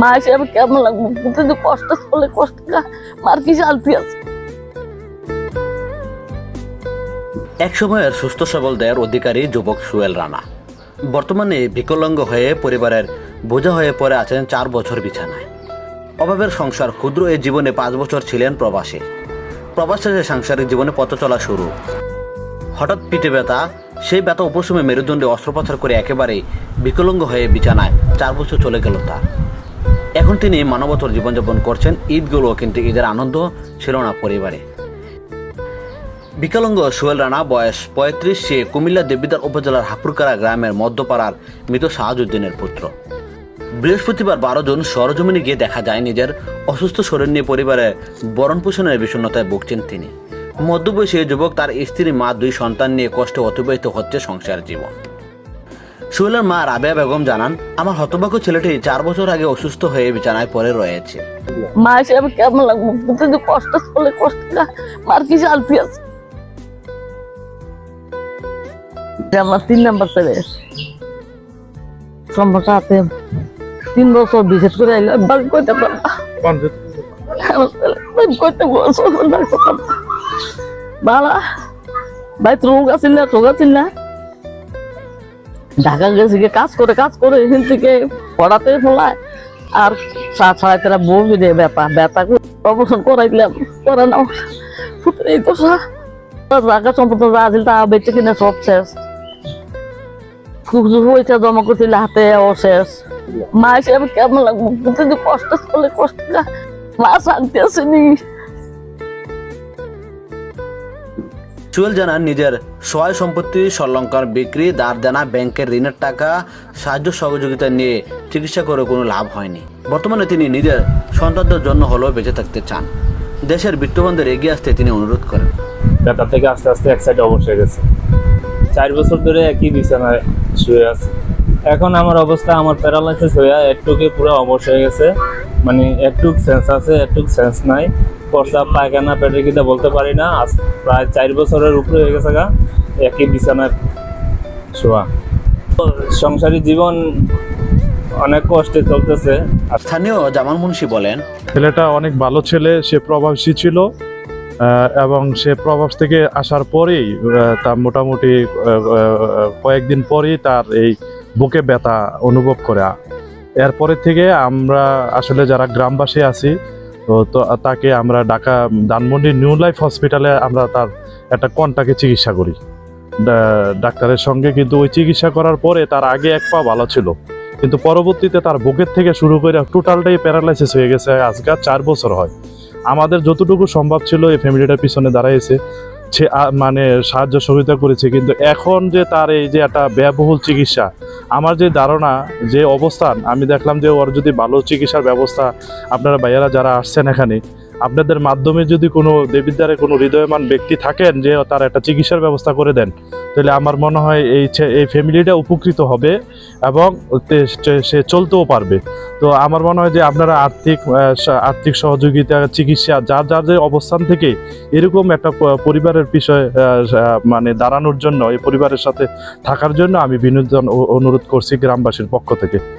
মা হিসেবে কেমন লাগবে? প্রতিদিন কষ্ট করলে কষ্ট মার কি শান্তি আছে? এক সময়ের সুস্থ সবল দেয়ের অধিকারী যুবক সুয়েল রানা। বর্তমানে বিকলাঙ্গ হয়ে পরিবারের বোঝা হয়ে পড়ে আছেন চার বছর বিছানায়। অভাবের সংসার ক্ষুদ্র এই জীবনে পাঁচ বছর ছিলেন প্রবাসী। প্রবাস শেষে সাংসারিক জীবনে পথ চলা শুরু। হঠাৎ পিঠে ব্যথা, সেই ব্যথা উপশমে মেরুদণ্ডে অস্ত্রোপচার করে একেবারেই বিকলঙ্গ হয়ে বিছানায় চার বছর চলে গেল তার। এখন তিনি মানবতর জীবনযাপন করছেন। ঈদগুলো কিন্তু ঈদের আনন্দ ছিল না পরিবারে। বিকলাঙ্গ সোহেল রানা, বয়স পঁয়ত্রিশ, সে কুমিল্লা দেবিদার উপজেলার হাপুরকারা গ্রামের মধ্যপাড়ার মৃত শাহাজুদ্দিনের পুত্র। বৃহস্পতিবার বারো জন সরজমিনে গিয়ে দেখা যায়, নিজের অসুস্থ শরীর নিয়ে পরিবারের বরণ পোষণের বিষণ্ণতায় ভুগছেন তিনি। মধ্যবয়সী যুবক তার স্ত্রী, মা, দুই সন্তান নিয়ে কষ্টে অতিবাহিত হচ্ছে সংসার জীবন। সোহেলের মা রাবেয়া বেগম জানান, আমার হতভাগ্য ছেলেটি চার বছর আগে অসুস্থ হয়ে বিছানায় পড়ে রয়েছে। মা হিসেবে কেমন লাগবে কষ্ট করলে কষ্ট মার কি শান্তি আছে আমার তিন নাম্বার ছেলে। তিন বছর, বিশেষ করে আইলে। বালা ভাই রোগ আছিল না রোগ আছিল না। ঢাকা গেছে গিয়ে কাজ করে কাজ করে এখান থেকে পড়াতে ফলায়। আর সাত সাড়ে তেরা বউ মিলে ব্যাপার ব্যাপার অপারেশন করাইলাম, করা নাও এই তো জায়গা সম্পদ যা আছিল তা বেঁচে কিনা সব শেষ। খুব হয়েছে জমা করছিল হাতে, ও শেষ। মা হিসেবে কেমন লাগবে কষ্ট করলে কষ্ট মা শান্তি আসেনি চুয়েল জানান, নিজের সহায় সম্পত্তি শ্রীলঙ্কার বিক্রি দাঁড় দেনা, ব্যাংকের ঋণের টাকা, সাহায্য সহযোগিতা নিয়ে চিকিৎসা করে কোনো লাভ হয়নি। বর্তমানে তিনি নিজের সন্তানদের জন্য হলেও বেঁচে থাকতে চান। দেশের বিত্তবানদের এগিয়ে আসতে তিনি অনুরোধ করেন। ব্যথা থেকে আস্তে আস্তে এক সাইডে অবশ হয়ে গেছে। চার বছর ধরে একই বিছানায় শুয়ে আছে। এখন আমার অবস্থা, আমার প্যারালাইসিস হয়ে একটুকে পুরো অবশ হয়ে গেছে। মানে একটুক সেন্স আছে, একটুক সেন্স নাই। প্রস্রাব পায়খানা পেটের কিনা বলতে পারি না। আজ প্রায় চার বছরের উপরে হয়ে গেছে গা একই বিছানায় শোয়া। তো সংসারী জীবন অনেক কষ্টে চলতেছে। আর স্থানীয় জামাল মুন্সি বলেন ছেলেটা অনেক ভালো ছেলে সে প্রভাবশী ছিল এবং সে প্রভাব থেকে আসার পরেই তার মোটামুটি কয়েকদিন পরেই তার এই বুকে ব্যথা অনুভব করে। এরপরে থেকে আমরা আসলে যারা গ্রামবাসী আছি তো তাকে আমরা ঢাকা, ধানমন্ডি নিউ লাইফ হসপিটালে আমরা তার একটা কন্টাকে চিকিৎসা করি। ডাক্তারের সঙ্গে কিন্তু ওই চিকিৎসা করার পরে তার আগে এক পা ভালো ছিল। কিন্তু পরবর্তীতে তার বুকের থেকে শুরু করে টোটালটাই প্যারালাইসিস হয়ে গেছে, আজকাল চার বছর হয়। আমাদের যতটুকু সম্ভব ছিল এই ফ্যামিলিটার পিছনে দাঁড়াইছে। সে মানে সাহায্য সহযোগিতা করেছে, কিন্তু এখন যে তার এই যে একটা ব্যয়বহুল চিকিৎসা আমার যে ধারণা, যে অবস্থান, আমি দেখলাম যে ওর যদি ভালো চিকিৎসার ব্যবস্থা আপনারা ভাইয়ারা যারা আসছেন এখানে, আপনাদের মাধ্যমে যদি কোনো দেবিদ্বারে কোনো হৃদয়মান ব্যক্তি থাকেন যে তার একটা চিকিৎসার ব্যবস্থা করে দেন তাহলে আমার মনে হয় এই এই ফ্যামিলিটা উপকৃত হবে এবং সে- চলতেও পারবে। তো আমার মনে হয় যে আপনারা আর্থিক আর্থিক সহযোগিতা, চিকিৎসা, যার যার যে অবস্থান থেকে এরকম একটা পরিবারের বিষয় মানে দাঁড়ানোর জন্য, এই পরিবারের সাথে থাকার জন্য আমি বিনোদন অনুরোধ করছি গ্রামবাসীর পক্ষ থেকে।